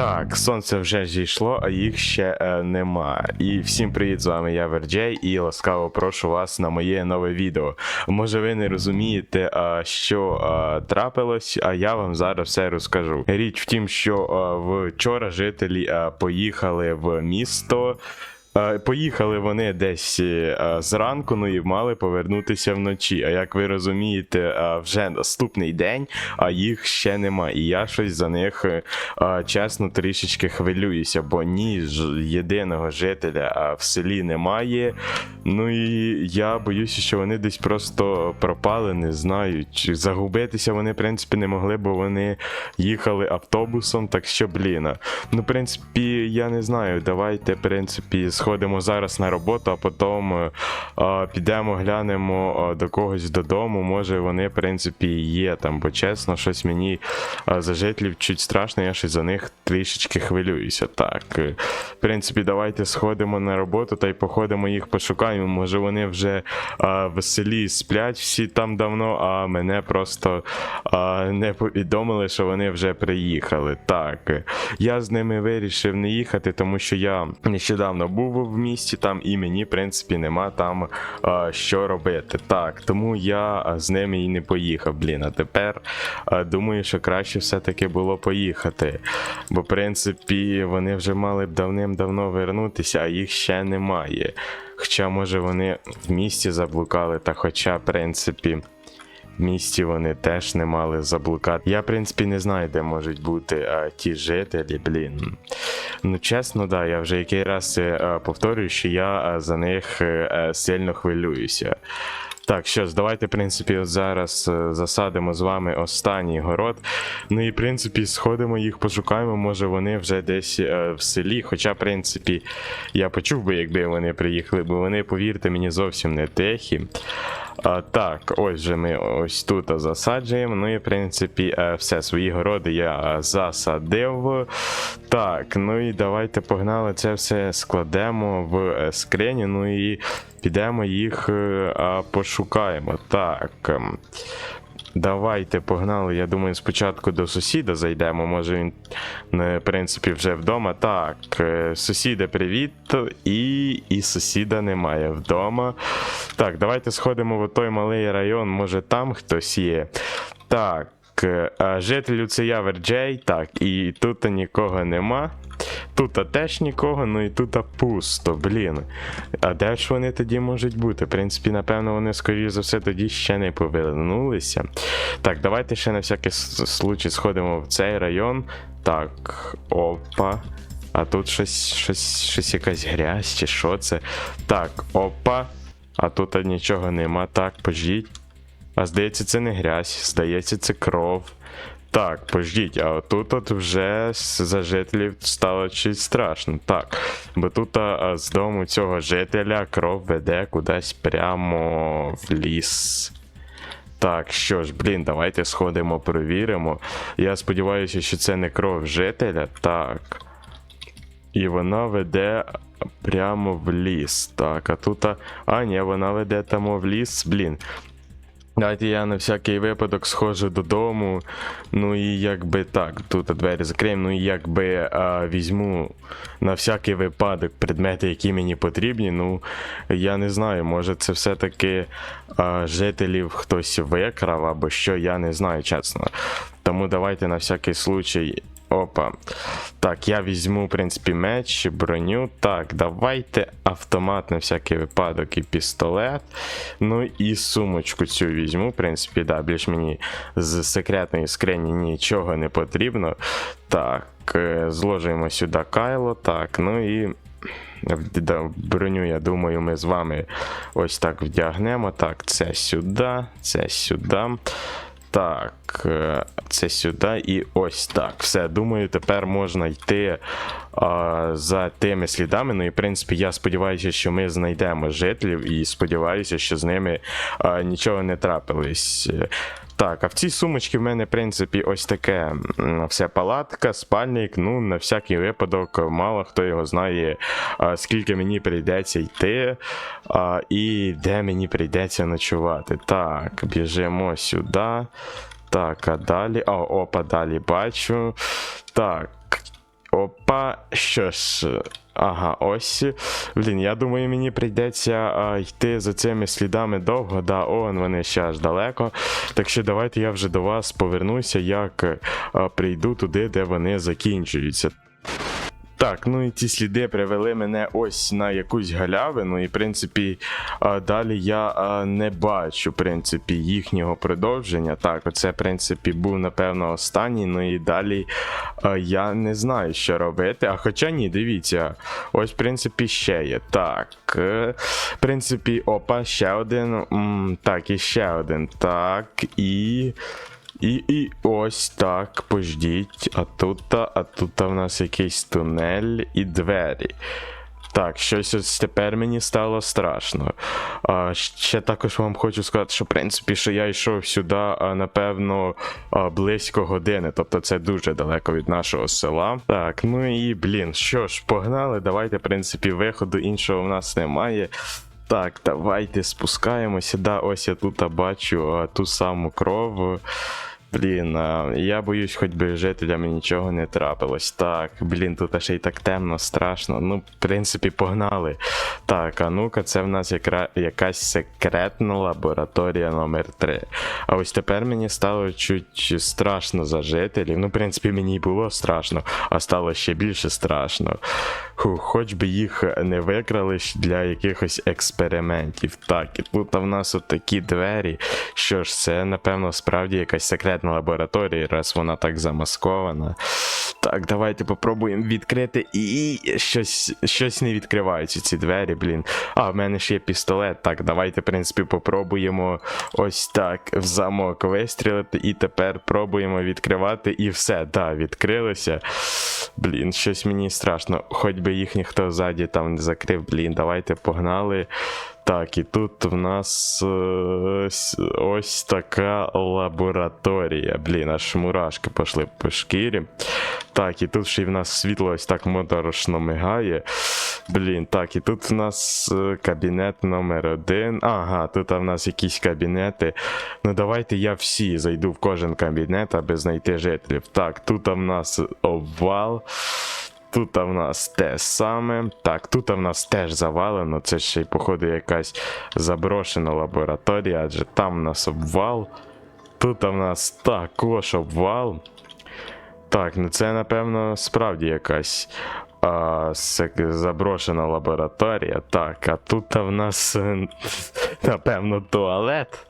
Так, сонце вже зійшло, а їх ще е, нема. І всім привіт, з вами я Верджей, і ласкаво прошу вас на моє нове відео. Може ви не розумієте, е, що е, трапилось, а я вам зараз все розкажу. Річ в тім, що е, вчора жителі е, поїхали в місто. Е, Поїхали вони десь е, зранку, ну і мали повернутися вночі. А як ви розумієте, е, вже наступний день, а їх ще нема. І я щось за них е, е, чесно трішечки хвилююся, бо ні єдиного жителя в селі немає. Ну і я боюся, що вони десь просто пропали, не знаю. Чи загубитися вони, в принципі, не могли, бо вони їхали автобусом, так що, блін. Ну, в принципі, я не знаю. Давайте, в принципі, сходимо зараз на роботу, а потім е, підемо, глянемо а, до когось додому. Може, вони, в принципі, є там, бо чесно, щось мені а, за жителів чуть страшно, я щось за них трішечки хвилююся. Так, е, в принципі, давайте сходимо на роботу та й походимо їх пошукаємо. Може, вони вже в селі сплять всі там давно, а мене просто не повідомили, що вони вже приїхали. Так, е, я з ними вирішив не їхати, тому що я нещодавно був в місті там, і мені, в принципі, нема там а, що робити. Так, тому я з ними і не поїхав. Блін, а тепер а, думаю, що краще все-таки було поїхати. Бо, в принципі, вони вже мали б давним-давно вернутися, а їх ще немає. Хоча, може, вони в місті заблукали, та хоча, в принципі. Місті вони теж не мали заблукати. Я, в принципі, не знаю, де можуть бути а, ті жителі, блін. Ну, чесно, да, я вже який раз а, повторюю, що я а, за них е, е, сильно хвилююся. Так, що ж, давайте, в принципі, зараз е, засадимо з вами останній город. Ну і, в принципі, сходимо їх, пошукаємо, може вони вже десь е, в селі. Хоча, в принципі, я почув би, якби вони приїхали, бо вони, повірте мені, зовсім не тихі. А, так, ось же ми ось тут засаджуємо. Ну і в принципі, е, все, свої городи я е, засадив. Так, ну і давайте погнали це все складемо в скриню, ну і підемо їх е, пошукаємо. Так. ем, Давайте погнали. Я думаю, спочатку до сусіда зайдемо. Може він, е, в принципі, вже вдома. Так, е, сусіде, привіт. І, і сусіда немає вдома. Так, давайте сходимо в той малий район. Може там хтось є. Так. а Жителю це я Верджей, так, і тут нікого нема. Тут теж нікого, ну і тут пусто, блін. А де ж вони тоді можуть бути? В принципі, напевно, вони, скоріш за все, тоді ще не повернулися. Так, давайте ще на всякий случай сходимо в цей район. Так, опа. А тут щось, щось, щось якась грязь, чи що це? Так, опа. А тут нічого нема. Так, пождіть. А здається, це не грязь, здається, це кров. Так, пождіть, а отут от вже за жителів стало чуть страшно. Так. Бо тут а, з дому цього жителя кров веде кудись прямо в ліс. Так, що ж, блін, давайте сходимо, перевіримо. Я сподіваюся, що це не кров жителя. Так. І вона веде прямо в ліс. Так, а тут. А ні, вона веде там в ліс, блін. Давайте я на всякий випадок схожу додому. Ну і якби так, тут двері закриємо. Ну і якби а, візьму на всякий випадок предмети, які мені потрібні. Ну я не знаю, може це все-таки жителів хтось викрав або що, я не знаю, чесно. Тому давайте на всякий случай. Опа. Так, я візьму, в принципі, меч, броню. Так, давайте автомат на всякий випадок і пістолет. Ну і сумочку цю візьму. В принципі, да, більш мені з секретної скрині нічого не потрібно. Так, е, зложуємо сюди кайло. Так, ну і. Броню, я думаю, ми з вами ось так вдягнемо. Так, це сюди, це сюди. Так, е, це сюди і ось так. Все, думаю, тепер можна йти а, за тими слідами. Ну і в принципі, я сподіваюся, що ми знайдемо жителів, і сподіваюся, що з ними а, нічого не трапилось. Так, а в цій сумочці в мене, в принципі, ось таке вся палатка, спальник. Ну, на всякий випадок, мало хто його знає, скільки мені прийдеться йти, і де мені прийдеться ночувати. Так, біжимо сюди. Так, а далі. О, опа, далі бачу. Так. Опа, що ж. Ага, ось. Блін, я думаю, мені прийдеться а, йти за цими слідами довго, да, он вони ще аж далеко. Так що давайте я вже до вас повернуся, як а, прийду туди, де вони закінчуються. Так, ну і ці сліди привели мене ось на якусь галявину, і в принципі далі я не бачу в принципі їхнього продовження. Так, оце в принципі був напевно останній. Ну і далі я не знаю, що робити. А хоча ні, дивіться, ось в принципі ще є. Так, е, в принципі, опа, ще один. Так, і ще один. Так, і. І, і ось так, пождіть. А тут, а тут в нас якийсь тунель і двері. Так, щось ось тепер мені стало страшно. А, ще також вам хочу сказати, що в принципі, що я йшов сюди, а, напевно, а, близько години. Тобто це дуже далеко від нашого села. Так, ну і блін, що ж, погнали. Давайте, в принципі, виходу іншого в нас немає. Так, давайте спускаємося. Да, ось я тут бачу а, ту саму кров. Блін, я боюсь, хоч би жителям нічого не трапилось. Так, блін, тут ще й так темно, страшно. Ну, в принципі, погнали. Так, а ну-ка, це в нас якра... якась секретна лабораторія номер 3 А ось тепер мені стало чуть страшно за жителів. Ну, в принципі, мені було страшно, а стало ще більше страшно. Хоч би їх не викрали для якихось експериментів. Так, і тут в нас от такі двері. Що ж, це, напевно, справді якась секретна лабораторія, раз вона так замаскована. Так, давайте попробуємо відкрити. І щось щось не відкриваються ці двері, блін. А, в мене ще є пістолет. Так, давайте, в принципі, попробуємо ось так в замок вистрілити. І тепер пробуємо відкривати. І все, да, відкрилося. Блін, щось мені страшно. Хоч би їх ніхто ззаді там не закрив. Блін, давайте погнали. Так, і тут в нас е, с- ось така лабораторія. Блін, аж мурашки пішли по шкірі. Так, і тут ще й в нас світло ось так моторошно мигає. Блін, так, і тут в нас е, кабінет номер один. Ага, тут в нас якісь кабінети. Ну давайте я всі зайду в кожен кабінет, аби знайти жителів. Так, тут в нас обвал. Тут в нас те саме. Так, тут в нас теж завалено. Це ще й, походу, якась заброшена лабораторія, адже там в нас обвал. Тут в нас також обвал. Так, ну це, напевно, справді якась а, заброшена лабораторія. Так, а тут в нас, напевно, туалет.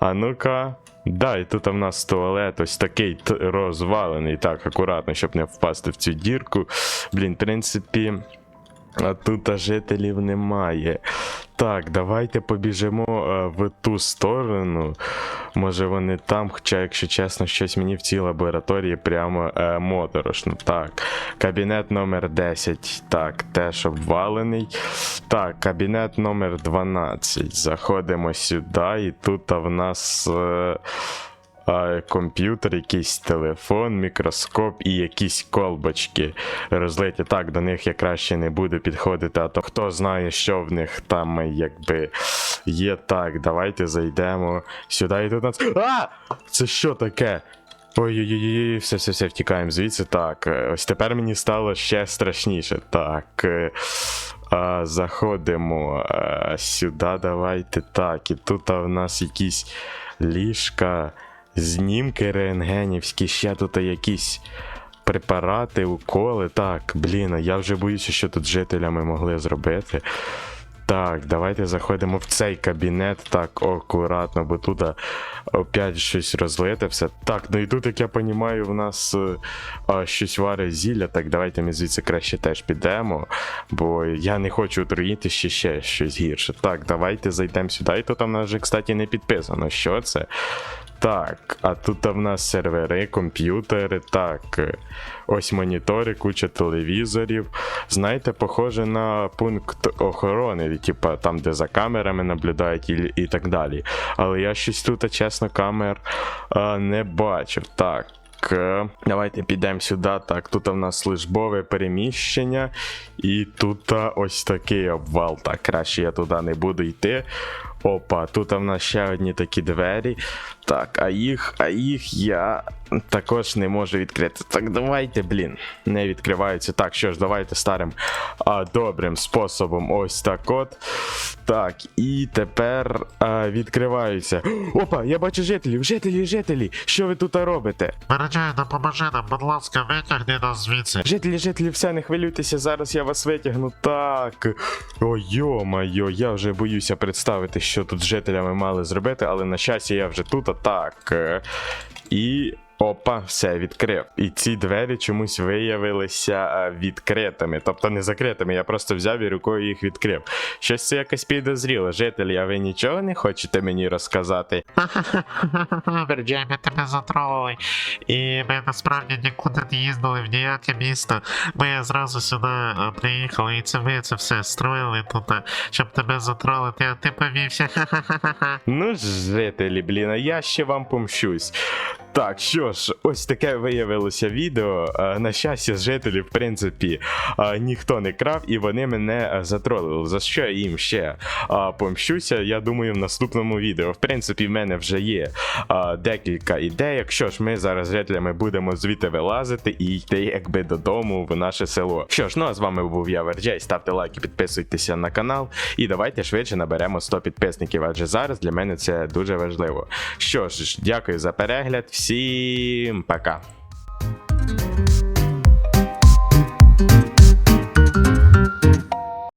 А ну-ка. Да, і тут в нас туалет ось такий розвалений. Так, акуратно, щоб не впасти в цю дірку. Блін, в принципі. А тут жителів немає. Так, давайте побіжимо е, в ту сторону. Може вони там, хоча, якщо чесно, щось мені в цій лабораторії прямо е, моторошно. Так, кабінет номер 10. Так, теж обвалений. Так, кабінет номер 12. Заходимо сюди, і тут в нас. Е, а, комп'ютер, якийсь телефон, мікроскоп і якісь колбочки розлиті. Так, до них я краще не буду підходити, а то хто знає, що в них там е, якби є. Так, давайте зайдемо сюди і тут нас. А! Це що таке? Ой-ой-ой, все, все, все, втікаємо звідси. Так, е, ось тепер мені стало ще страшніше. Так. Заходимо сюди, давайте. Так, і тут в нас якісь ліжка, знімки рентгенівські, ще тут якісь препарати, уколи. Так, блін, я вже боюся, що тут жителями могли зробити. Так, давайте заходимо в цей кабінет так акуратно, бо тут опять щось розлите все. Так, ну і тут, як я розумію, в нас е, а, щось варить зілля. Так, давайте ми звідси краще теж підемо, бо я не хочу отруїти ще ще щось гірше. Так, давайте зайдемо сюди. І тут у нас вже, кстати, не підписано. Що це? Так, а тут в нас сервери, комп'ютери, так. е, Ось монітори, куча телевізорів. Знаєте, похоже на пункт охорони, типа там, де за камерами наблюдають і, і так далі. Але я щось тут, чесно, камер а, не бачив. Так. е, Давайте підемо сюди. Так, тут в нас службове переміщення, і тут ось такий обвал. Так, краще я туди не буду йти. Опа, тут в нас ще одні такі двері. Так, а їх, а їх я також не можу відкрити. Так, давайте, блін, не відкриваються. Так, що ж, давайте старим а, добрим способом. Ось так от. Так, і тепер а, відкриваються. Опа, я бачу жителів, жителі, жителі. Що ви тут робите? Виражаю, допоможи нам, будь ласка, витягни нас звідси. Жителі, жителі, все, не хвилюйтеся, зараз я вас витягну. Так. О, йо-майо, я вже боюся представити, що тут з жителями мали зробити, але на щастя я вже тут, а так. Е, І. Опа, все відкрив. І ці двері чомусь виявилися е, відкритими, тобто не закритими. Я просто взяв і рукою їх відкрив. Щось це якось підозріло. Жителі, а ви нічого не хочете мені розказати? Виражай, ми тебе затролили. І ми насправді нікуди не їздили в ніяке місто. Ми зразу сюди е, приїхали, і це ви це все строїли тут, е, щоб тебе затролити, а ти повівся. Ну жителі, блін, а я ще вам помщусь. Так, що ж, ось таке виявилося відео. Е, На щастя, з жителів, в принципі, е, ніхто не крав, і вони мене е, затролили. За що я їм ще помщуся, я думаю, в наступному відео. В принципі, в мене вже є декілька ідей. Якщо ж ми зараз з жителями будемо звідти вилазити і йти якби додому в наше село. Що ж, ну а з вами був я Верджей. Ставте лайки, підписуйтеся на канал. І давайте швидше наберемо 100 підписників, адже зараз для мене це дуже важливо. Що ж, дякую за перегляд, sim, пока! cá